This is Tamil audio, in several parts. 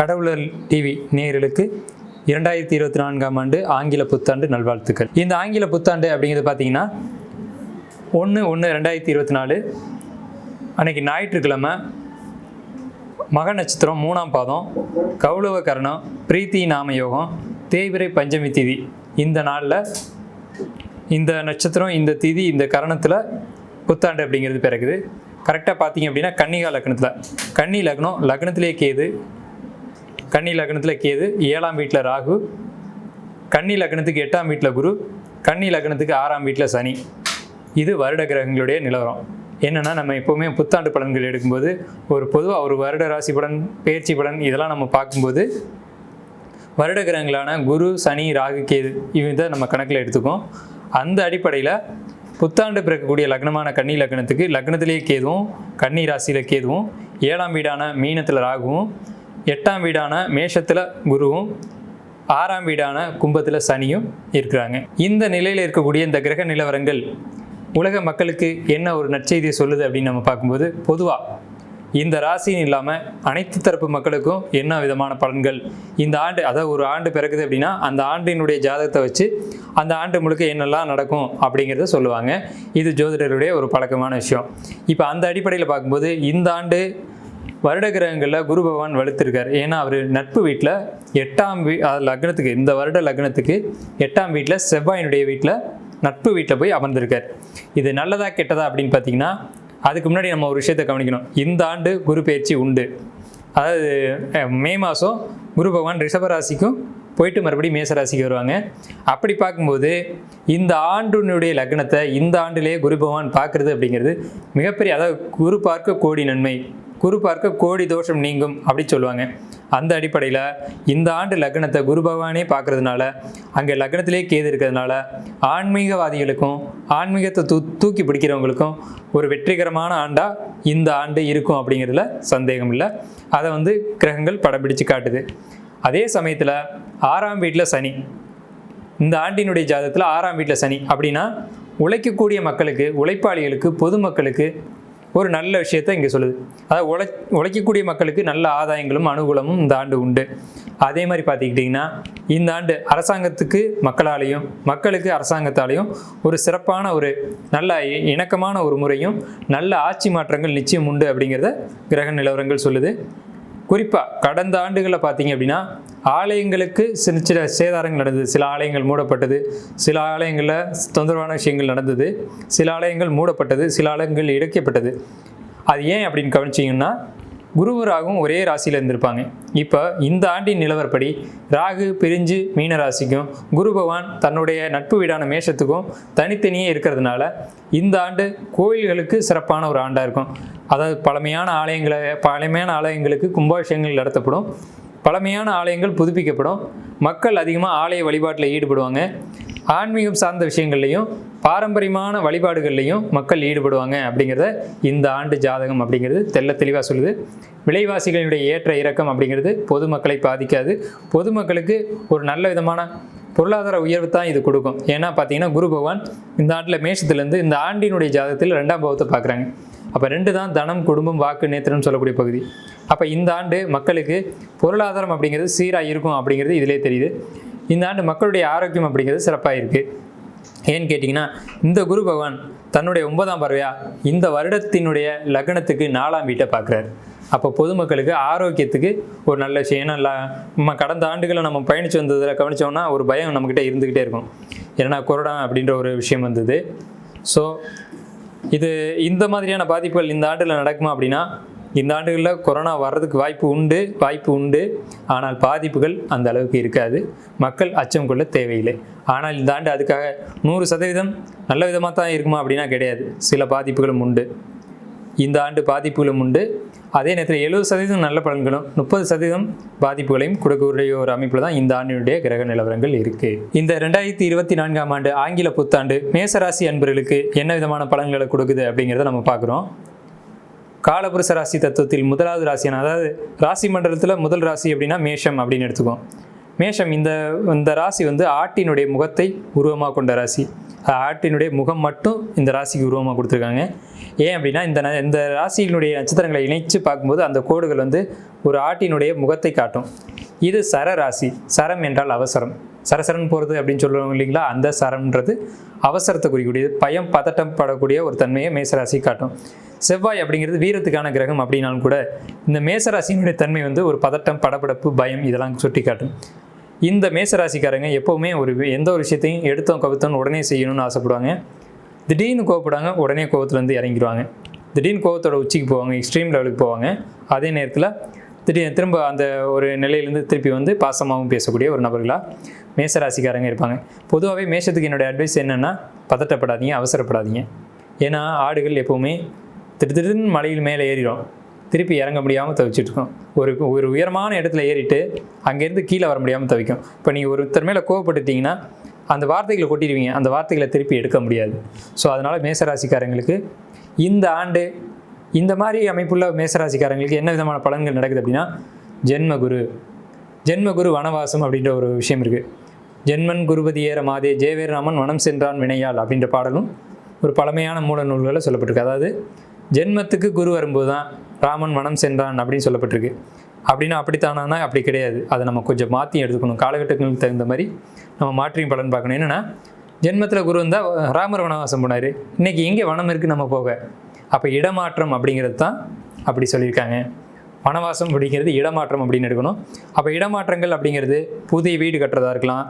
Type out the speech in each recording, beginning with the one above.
கடவுளர் டிவி நேயர்களுக்கு இரண்டாயிரத்தி இருபத்தி நான்காம் ஆண்டு ஆங்கில புத்தாண்டு நல்வாழ்த்துக்கள். இந்த ஆங்கில புத்தாண்டு அப்படிங்கிறது பார்த்தீங்கன்னா ஒன்று ஒன்று ரெண்டாயிரத்தி இருபத்தி நாலு அன்னைக்கு ஞாயிற்றுக்கிழமை மக நட்சத்திரம் மூணாம் பாதம் கௌளவ கரணம் பிரீத்தி நாம யோகம் தேய்பிரை பஞ்சமி திதி. இந்த நாளில் இந்த நட்சத்திரம் இந்த திதி இந்த கரணத்தில் புத்தாண்டு அப்படிங்கிறது பிறகுது கரெக்டாக பார்த்தீங்க அப்படின்னா கன்னிகா லக்னத்தில். கன்னி லக்னம் லக்னத்திலே கேது கன்னி லக்னத்தில் கேது ஏழாம் வீட்டில் ராகு கன்னி லக்னத்துக்கு எட்டாம் வீட்டில் குரு கன்னி லக்னத்துக்கு ஆறாம் வீட்டில் சனி. இது வருட கிரகங்களுடைய நிலவரம். என்னென்னா நம்ம எப்போவுமே புத்தாண்டு பலன்கள் எடுக்கும்போது ஒரு பொதுவாக ஒரு வருட ராசி பலன் பயிற்சி பலன் இதெல்லாம் நம்ம பார்க்கும்போது வருட கிரகங்களான குரு சனி ராகு கேது இவங்க நம்ம கணக்கில் எடுத்துக்கோம் அந்த அடிப்படையில் புத்தாண்டு பிறக்கக்கூடிய லக்னமான கன்னி லக்னத்துக்கு லக்னத்திலேயே கேதுவும் கன்னி ராசியில் கேதுவும் ஏழாம் வீடான மீனத்தில் ராகுவும் எட்டாம் வீடான மேஷத்தில் குருவும் ஆறாம் வீடான கும்பத்தில் சனியும் இருக்கிறாங்க. இந்த நிலையில் இருக்கக்கூடிய இந்த கிரக நிலவரங்கள் உலக மக்களுக்கு என்ன ஒரு நற்செய்தியை சொல்லுது அப்படின்னு நம்ம பார்க்கும்போது பொதுவாக இந்த ராசின்னு இல்லாமல் அனைத்து தரப்பு மக்களுக்கும் என்ன விதமான பலன்கள்? இந்த ஆண்டு அதாவது ஒரு ஆண்டு பிறகுது அப்படின்னா அந்த ஆண்டினுடைய ஜாதகத்தை வச்சு அந்த ஆண்டு முழுக்க என்னெல்லாம் நடக்கும் அப்படிங்கிறத சொல்லுவாங்க. இது ஜோதிடருடைய ஒரு பழக்கமான விஷயம். இப்போ அந்த அடிப்படையில் பார்க்கும்போது இந்த ஆண்டு வருட கிரகங்களில் குரு பகவான் வலுத்திருக்கார். ஏன்னா அவர் நட்பு வீட்டில் எட்டாம் வீ லக்னத்துக்கு இந்த வருட லக்னத்துக்கு எட்டாம் வீட்டில் செவ்வாயினுடைய வீட்டில் நட்பு வீட்டில் போய் அமர்ந்திருக்கார். இது நல்லதா கெட்டதா அப்படின்னு பார்த்தீங்கன்னா அதுக்கு முன்னாடி நம்ம ஒரு விஷயத்தை கவனிக்கணும். இந்த ஆண்டு குரு பயிற்சி உண்டு. அதாவது மே மாதம் குரு பகவான் ரிஷபராசிக்கும் போயிட்டு மறுபடியும் மேசராசிக்கு வருவாங்க. அப்படி பார்க்கும்போது இந்த ஆண்டினுடைய லக்னத்தை இந்த ஆண்டிலேயே குரு பகவான் பார்க்குறது அப்படிங்கிறது மிகப்பெரிய அதாவது குரு பார்க்க கோடி நன்மை குரு பார்க்க கோடி தோஷம் நீங்கும் அப்படி சொல்லுவாங்க. அந்த அடிப்படையில் இந்த ஆண்டு லக்னத்தை குரு பகவானே பார்க்கறதுனால அங்கே லக்னத்திலே கேது இருக்கிறதுனால ஆன்மீகவாதிகளுக்கும் ஆன்மீகத்தை தூ தூக்கி பிடிக்கிறவங்களுக்கும் ஒரு வெற்றிகரமான ஆண்டாக இந்த ஆண்டு இருக்கும் அப்படிங்கிறதுல சந்தேகம் இல்லை அதை வந்து கிரகங்கள் படம் பிடிச்சு காட்டுது. அதே சமயத்தில் ஆறாம் வீட்டில் சனி. இந்த ஆண்டினுடைய ஜாதகத்தில் ஆறாம் வீட்டில் சனி. அப்படின்னா உழைக்கக்கூடிய மக்களுக்கு உழைப்பாளிகளுக்கு பொதுமக்களுக்கு ஒரு நல்ல விஷயத்தை இங்கே சொல்லுது. அதாவது உழை உழைக்கக்கூடிய மக்களுக்கு நல்ல ஆதாயங்களும் அனுகூலமும் இந்த ஆண்டு உண்டு. அதே மாதிரி பார்த்துக்கிட்டிங்கன்னா இந்த ஆண்டு அரசாங்கத்துக்கு மக்களாலேயும் மக்களுக்கு அரசாங்கத்தாலேயும் ஒரு சிறப்பான ஒரு நல்ல இ- இணக்கமான ஒரு முறையும் நல்ல ஆட்சி மாற்றங்கள் நிச்சயம் உண்டு அப்படிங்கிறத கிரக நிலவரங்கள் சொல்லுது. குறிப்பாக கடந்த ஆண்டுகளில் பார்த்தீங்க அப்படின்னா ஆலயங்களுக்கு சின்ன சில சேதாரங்கள் நடந்தது. சில ஆலயங்கள் மூடப்பட்டது சில ஆலயங்களில் தொந்தரவான விஷயங்கள் நடந்தது சில ஆலயங்கள் மூடப்பட்டது சில ஆலயங்கள் இடைக்கப்பட்டது. அது ஏன் அப்படின்னு கவனிச்சிங்கன்னா குருவு ராகும் ஒரே ராசியில் இருந்திருப்பாங்க. இப்போ இந்த ஆண்டின் நிலவரப்படி ராகு பிரிஞ்சு மீன ராசிக்கும் குரு பகவான் தன்னுடைய நட்பு வீடான மேஷத்துக்கும் தனித்தனியே இருக்கிறதுனால இந்த ஆண்டு கோயில்களுக்கு சிறப்பான ஒரு ஆண்டாக இருக்கும். அதாவது பழமையான ஆலயங்களை பழமையான ஆலயங்களுக்கு கும்பாபிஷேகங்கள் நடத்தப்படும். பழமையான ஆலயங்கள் புதுப்பிக்கப்படும். மக்கள் அதிகமாக ஆலய வழிபாட்டில் ஈடுபடுவாங்க. ஆன்மீகம் சார்ந்த விஷயங்கள்லையும் பாரம்பரியமான வழிபாடுகள்லையும் மக்கள் ஈடுபடுவாங்க அப்படிங்கிறத இந்த ஆண்டு ஜாதகம் அப்படிங்கிறது தெள்ள தெளிவாக சொல்லுது. விலைவாசிகளுடைய ஏற்ற இறக்கம் அப்படிங்கிறது பொதுமக்களை பாதிக்காது. பொதுமக்களுக்கு ஒரு நல்ல விதமான பொருளாதார உயர்வு தான் இது கொடுக்கும். ஏன்னா பார்த்தீங்கன்னா குரு பகவான் இந்த ஆண்டில் மேஷத்துலேருந்து இந்த ஆண்டினுடைய ஜாதகத்தில் ரெண்டாம் பாவத்தை பார்க்குறாங்க. அப்போ ரெண்டு தான் தனம் குடும்பம் வாக்கு நேத்திரம்னு சொல்லக்கூடிய பகுதி. அப்போ இந்த ஆண்டு மக்களுக்கு பொருளாதாரம் அப்படிங்கிறது சீராக இருக்கும் அப்படிங்கிறது இதிலே தெரியுது. இந்த ஆண்டு மக்களுடைய ஆரோக்கியம் அப்படிங்கிறது சிறப்பாக இருக்குது ஏன்னு கேட்டிங்கன்னா இந்த குரு பகவான் தன்னுடைய ஒன்பதாம் பறவையாக இந்த வருடத்தினுடைய லக்னத்துக்கு நாலாம் வீட்டை பார்க்குறாரு. அப்போ பொதுமக்களுக்கு ஆரோக்கியத்துக்கு ஒரு நல்ல விஷயம். ஏன்னா நம்ம கடந்த ஆண்டுகளை நம்ம பயணித்து வந்ததில் கவனித்தோம்னா ஒரு பயம் நம்மக்கிட்ட இருந்துக்கிட்டே இருக்கும். ஏன்னா கொரோனா அப்படின்ற ஒரு விஷயம் வந்தது. ஸோ இது இந்த மாதிரியான பாதிப்புகள் இந்த ஆண்டில் நடக்குமா அப்படின்னா இந்த ஆண்டுகளில் கொரோனா வர்றதுக்கு வாய்ப்பு உண்டு வாய்ப்பு உண்டு. ஆனால் பாதிப்புகள் அந்த அளவுக்கு இருக்காது. மக்கள் அச்சம் கொள்ள தேவையில்லை. ஆனால் இந்த ஆண்டு அதுக்காக நூறு சதவீதம் நல்ல விதமாக தான் இருக்குமா அப்படின்னா கிடையாது. சில பாதிப்புகளும் உண்டு. இந்த ஆண்டு பாதிப்புகளும் உண்டு. அதே நேரத்தில் எழுபது சதவீதம் நல்ல பலன்களும் முப்பது சதவீதம் பாதிப்புகளையும் கொடுக்கக்கூடிய ஒரு அமைப்பில் தான் இந்த ஆண்டினுடைய கிரக நிலவரங்கள் இருக்குது இந்த ரெண்டாயிரத்தி இருபத்தி நான்காம் ஆண்டு ஆங்கில புத்தாண்டு மேசராசி அன்பர்களுக்கு என்ன விதமான பலன்களை கொடுக்குது அப்படிங்கிறத நம்ம பார்க்குறோம். காலபுருஷ ராசி தத்துவத்தில் முதலாவது ராசியான அதாவது ராசி மண்டலத்தில் முதல் ராசி அப்படின்னா மேஷம் அப்படின்னு எடுத்துக்கோம் மேஷம் இந்த இந்த ராசி வந்து ஆட்டினுடைய முகத்தை உருவமாக கொண்ட ராசி. ஆட்டினுடைய முகம் மட்டும் இந்த ராசிக்கு உருவமாக கொடுத்துருக்காங்க. ஏன் அப்படின்னா இந்த ந- இந்த ராசியினுடைய நட்சத்திரங்களை இணைச்சு பார்க்கும்போது அந்த கோடுகள் வந்து ஒரு ஆட்டினுடைய முகத்தை காட்டும். இது சர ராசி. சரம் என்றால் அவசரம். சரசரன் போகிறது அப்படின்னு சொல்லுவாங்க இல்லைங்களா? அந்த சரம்ன்றது அவசரத்தை குறிக்கக்கூடியது. பயம் பதட்டம் படக்கூடிய ஒரு தன்மையை மேசராசி காட்டும். செவ்வாய் அப்படிங்கிறது வீரத்துக்கான கிரகம் அப்படின்னாலும் கூட இந்த மேசராசியினுடைய தன்மை வந்து ஒரு பதட்டம் படபடப்பு பயம் இதெல்லாம் சுட்டி காட்டும் இந்த மேசராசிக்காரங்க எப்போவுமே ஒரு எந்த ஒரு விஷயத்தையும் எடுத்தோம் கவுத்தோம் உடனே செய்யணும்னு ஆசைப்படுவாங்க. திடீர்னு கோவப்படுவாங்க உடனே கோவத்துலேருந்து இறங்கிடுவாங்க. திடீர்னு கோவத்தோட உச்சிக்கு போவாங்க எக்ஸ்ட்ரீம் லெவலுக்கு போவாங்க. அதே நேரத்தில் திடீர்னு திரும்ப அந்த ஒரு நிலையிலேருந்து திருப்பி வந்து பாசமாகவும் பேசக்கூடிய ஒரு நபர்களாக மேசராசிக்காரங்க இருப்பாங்க. பொதுவாகவே மேஷத்துக்கு என்னுடைய அட்வைஸ் என்னென்னா பதட்டப்படாதீங்க அவசரப்படாதீங்க. ஏன்னா ஆடுகள் எப்போவுமே திட்டு திடீர்னு மலையில் மேலே ஏறிடும். திருப்பி இறங்க முடியாமல் தவிச்சிட்ருக்கோம். ஒரு ஒரு உயரமான இடத்துல ஏறிட்டு அங்கேருந்து கீழே வர முடியாமல் தவிக்கும். இப்போ நீங்கள் ஒருத்தர் மேலே கோவப்பட்டுட்டிங்கன்னா அந்த வார்த்தைகளை கொட்டிடுவீங்க. அந்த வார்த்தைகளை திருப்பி எடுக்க முடியாது. ஸோ அதனால் மேசராசிக்காரங்களுக்கு இந்த ஆண்டு இந்த மாதிரி அமைப்புள்ள மேசராசிக்காரங்களுக்கு என்ன விதமான பலன்கள் நடக்குது அப்படின்னா ஜென்மகுரு. ஜென்மகுரு வனவாசம் அப்படின்ற ஒரு விஷயம் இருக்குது ஜென்மன் குருபதி ஏற மாதே ஜெயவேரராமன் வனம் சென்றான் வினையால் அப்படின்ற பாடலும் ஒரு பழமையான மூல நூல்களில் சொல்லப்பட்டிருக்கு. அதாவது ஜென்மத்துக்கு குரு வரும்போது தான் ராமன் வனம் சென்றான் அப்படின்னு சொல்லப்பட்டிருக்கு. அப்படின்னா அப்படித்தானா அப்படி கிடையாது. அதை நம்ம கொஞ்சம் மாற்றி எடுத்துக்கணும். காலகட்டங்களுக்கு தகுந்த மாதிரி நம்ம மாற்றியும் பலன் பார்க்கணும். என்னென்னா ஜென்மத்தில் குரு வந்தால் ராமர் வனவாசம் போனார். இன்றைக்கி எங்கே வனம் இருக்குது நம்ம போக? அப்போ இடமாற்றம் அப்படிங்கிறது தான் அப்படி சொல்லியிருக்காங்க. வனவாசம் அப்படிங்கிறது இடமாற்றம் அப்படின்னு எடுக்கணும். அப்போ இடமாற்றங்கள் அப்படிங்கிறது புதிய வீடு கட்டுறதா இருக்கலாம்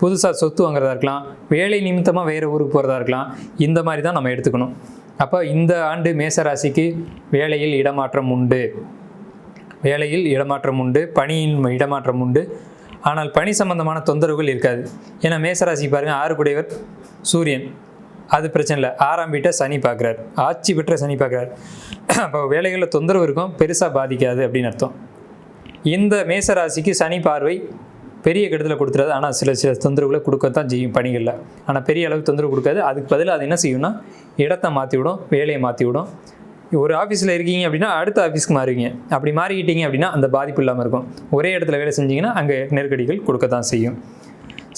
புதுசாக சொத்து வாங்குறதா இருக்கலாம் வேலை நிமித்தமாக வேறு ஊருக்கு போகிறதா இருக்கலாம் இந்த மாதிரி தான் நம்ம எடுத்துக்கணும். அப்போ இந்த ஆண்டு மேசராசிக்கு வேலையில் இடமாற்றம் உண்டு. வேலையில் இடமாற்றம் உண்டு பணியின் இடமாற்றம் உண்டு. ஆனால் பணி சம்பந்தமான தொந்தரவுகள் இருக்காது. ஏன்னா மேசராசி பாருங்கள் ஆறுக்குடையவர் சூரியன். அது பிரச்சனை இல்லை. ஆறாம் வீட்டை சனி பார்க்குறாரு. ஆட்சி பெற்ற சனி பார்க்குறாரு. அப்போ வேலைகளில் தொந்தரவு இருக்கும் பெருசாக பாதிக்காது அப்படின்னு அர்த்தம். இந்த மேசராசிக்கு சனி பார்வை பெரிய கெடுதலை கொடுத்துறாது ஆனால் சில சில தொந்தரவுகளை கொடுக்கத்தான் செய்யும் பணிகளில். ஆனால் பெரிய அளவு தொந்தரவு கொடுக்காது. அதுக்கு பதிலாக அது என்ன செய்யும்னா இடத்த மாற்றி விடும் வேலையை மாற்றி விடும் ஒரு ஆஃபீஸில் இருக்கீங்க அப்படின்னா அடுத்த ஆஃபீஸ்க்கு மாறுவீங்க. அப்படி மாறிக்கிட்டீங்க அப்படின்னா அந்த பாதிப்பு இல்லாமல் இருக்கும். ஒரே இடத்துல வேலை செஞ்சீங்கன்னா அங்கே நெருக்கடிகள் கொடுக்கத்தான் செய்யும்.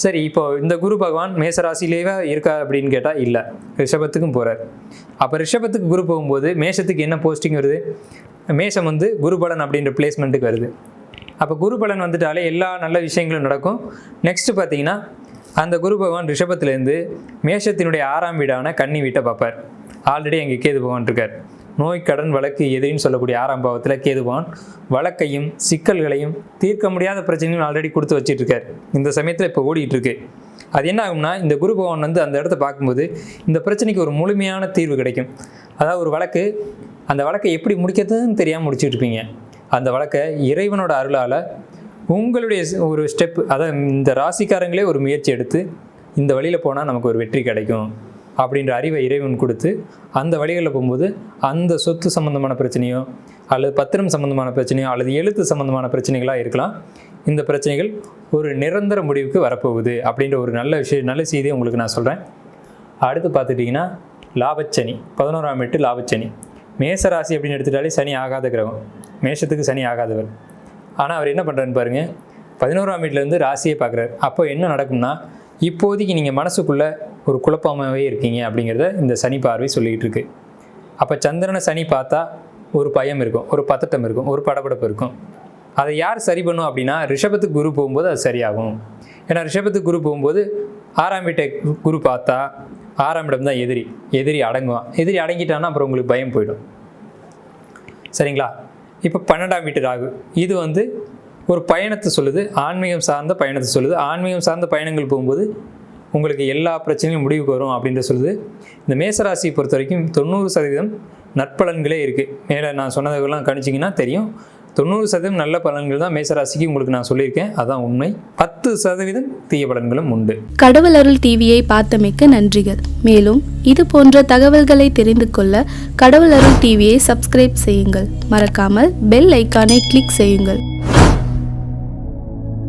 சரி இப்போ இந்த குரு பகவான் மேசராசிலேயே இருக்கா அப்படின்னு கேட்டால் இல்லை. ரிஷபத்துக்கும் போகிறார் அப்போ ரிஷபத்துக்கு குரு போகும்போது மேஷத்துக்கு என்ன போஸ்டிங் வருது? மேஷம் வந்து குருபலன் அப்படின்ற பிளேஸ்மெண்ட்டுக்கு வருது. அப்போ குருபலன் வந்துட்டாலே எல்லா நல்ல விஷயங்களும் நடக்கும். நெக்ஸ்ட்டு பார்த்தீங்கன்னா அந்த குரு பகவான் ரிஷபத்திலேருந்து மேஷத்தினுடைய ஆறாம் வீடான கன்னி வீட்டை பார்ப்பார். ஆல்ரெடி அங்கே கேது பகவான் இருக்கார். நோய் கடன் வழக்கு எதிரின்னு சொல்லக்கூடிய ஆறாம் பாவத்தில் கேதுவான் வழக்கையும் சிக்கல்களையும் தீர்க்க முடியாத பிரச்சனையும் ஆல்ரெடி கொடுத்து வச்சிட்டு இருக்கார் இந்த சமயத்தில் இப்போ ஓடிட்டு இருக்கு அது என்ன ஆகும்னா இந்த குரு பகவான் வந்து அந்த இடத்த பார்க்கும்போது இந்த பிரச்சனைக்கு ஒரு முழுமையான தீர்வு கிடைக்கும். அதாவது ஒரு வழக்கு அந்த வழக்கை எப்படி முடிக்கிறதுன்னு தெரியாமல் முடிச்சிட்டு இருப்பீங்க அந்த வழக்கை இறைவனோட அருளால் உங்களுடைய ஒரு ஸ்டெப் அதான் இந்த ராசிக்காரங்களே ஒரு முயற்சி எடுத்து இந்த வழியில் போனால் நமக்கு ஒரு வெற்றி கிடைக்கும் அப்படின்ற அறிவை இறைவன் கொடுத்து அந்த வழிகளில் போகும்போது அந்த சொத்து சம்மந்தமான பிரச்சனையோ அல்லது பத்திரம் சம்மந்தமான பிரச்சனையோ அல்லது எழுத்து சம்மந்தமான பிரச்சனைகளாக இருக்கலாம். இந்த பிரச்சனைகள் ஒரு நிரந்தர முடிவுக்கு வரப்போகுது அப்படின்ற ஒரு நல்ல விஷயம் நல்ல செய்தியை உங்களுக்கு நான் சொல்கிறேன் அடுத்து பார்த்துட்டிங்கன்னா லாபச்சனி பதினோராம் எட்டு லாபச்சனி. மேச ராசி அப்படின்னு எடுத்துட்டாலே சனி ஆகாத கிரகம். மேஷத்துக்கு சனி ஆகாதவர். ஆனால் அவர் என்ன பண்ணுறாருன்னு பாருங்கள் பதினோராம் வீட்டிலேருந்து ராசியை பார்க்குறாரு. அப்போ என்ன நடக்கும்னா இப்போதைக்கு நீங்கள் மனசுக்குள்ளே ஒரு குழப்பமாகவே இருக்கீங்க அப்படிங்கிறத இந்த சனி பார்வை சொல்லிக்கிட்டு இருக்கு. அப்போ சந்திரனை சனி பார்த்தா ஒரு பயம் இருக்கும் ஒரு பதட்டம் இருக்கும் ஒரு படபடப்பு இருக்கும். அதை யார் சரி பண்ணும் அப்படின்னா ரிஷபத்துக்கு குரு போகும்போது அது சரியாகும். ஏன்னா ரிஷபத்துக்கு குரு போகும்போது ஆறாம் வீட்டை குரு பார்த்தா ஆறாம் இடம் தான் எதிரி. எதிரி அடங்குவான். எதிரி அடங்கிட்டான்னா அப்புறம் உங்களுக்கு பயம் போயிடும். சரிங்களா? இப்போ பன்னெண்டாம் வீட்டு ராகு. இது வந்து ஒரு பயணத்தை சொல்லுது. ஆன்மீகம் சார்ந்த பயணத்தை சொல்லுது. ஆன்மீகம் சார்ந்த பயணங்கள் போகும்போது உங்களுக்கு எல்லா பிரச்சனையும் முடிவுக்கு வரும் அப்படின்ற சொல்லுது. இந்த மேசராசியை பொறுத்த வரைக்கும் தொண்ணூறு சதவீதம் நற்பலன்களே இருக்குது மேலே நான் சொன்னதெல்லாம் கணிச்சிங்கன்னா தெரியும். தொண்ணூறு சதவீதம் நல்ல பலன்கள் தான் மேசராசிக்கு உங்களுக்கு நான் சொல்லியிருக்கேன். அதான் உண்மை. பத்து சதவீதம் தீய பலன்களும் உண்டு. கடவுள் அருள் டிவியை பார்த்தமைக்க நன்றிகள். மேலும் இது போன்ற தகவல்களை தெரிந்து கொள்ள கடவுள் அருள் டிவியை சப்ஸ்கிரைப் செய்யுங்கள். மறக்காமல் பெல் ஐக்கானை கிளிக் செய்யுங்கள்.